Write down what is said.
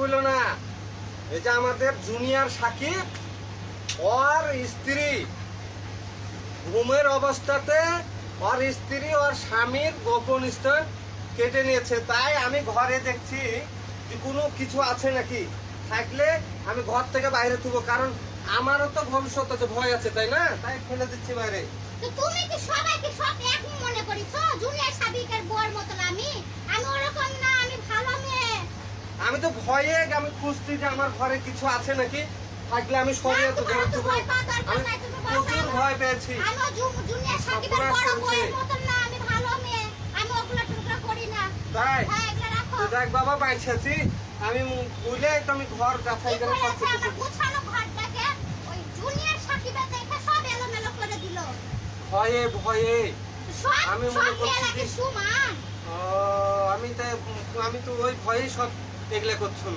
বলল না এই যে আমাদের জুনিয়র সাকিব ওর স্ত্রী। ঘুমের অবস্থাতে ওর স্ত্রী ওর স্বামীর গোপন স্থান কেটে নিয়েছে। তাই আমি ঘরে দেখছি যে কোনো কিছু আছে নাকি? থাকলে আমি ঘর থেকে বাইরে তুলবো কারণ আমারও তো ভবিষ্যৎ আছে ভয় আছে তাই না? তাই ফেলে দিচ্ছি বাইরে। তুমি কি সবাইকে সব এক মনে করিস জুনিয়র সাবিকের বর মতন আমি আমি ওরকম না আমি ভালো মেয়ে আমি তো ভয়ে আমি খুঁজছি যে আমার ঘরে কিছু আছে নাকি? থাকলে আমি তো ঘরে তোমার তো ভয় ভয় প্রচুর ভয় পেয়েছি। ভালো তাই? হ্যাঁ দেখ বাবা পাইছি আমি বুঝলে তো আমি ঘর যাচাই করে করেছে। ভয়ে ভয়ে। আমি মনে করছি আমি তো আমি তো ওই ভয়েই সব এগুলো করছিল